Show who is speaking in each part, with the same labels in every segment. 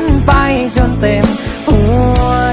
Speaker 1: น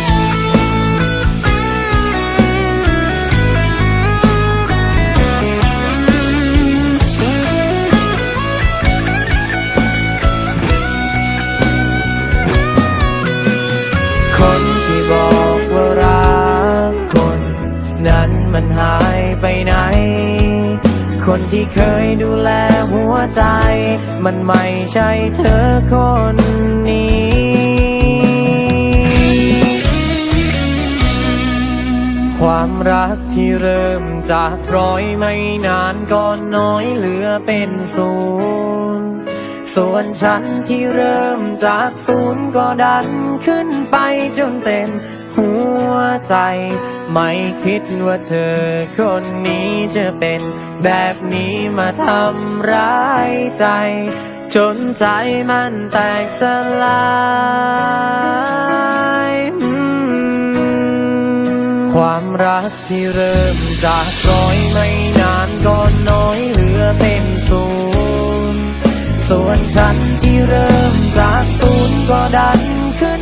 Speaker 1: น นั้นมันหายไปไหน คนที่เคยดูแลหัวใจ มันไม่ใช่เธอคนนี้ความรักที่เริ่มจากร้อยไม่นานก็น้อยเหลือเป็นศูนย์ ส่วนฉันที่เริ่มจากศูนย์ก็ดันขึ้นไปจนเต็ม วใจ ไม่คิดว่าเธอคนนี้จะเป็นแบบนี้มาทำร้ายใจ จนใจมันแตกสลายความรักที่เริ่มจากร้อยไม่นานก็น้อยเหลือเป็นศูนย์ส่วนฉันที่เริ่มจากศูนย์ก็ดันขึ้น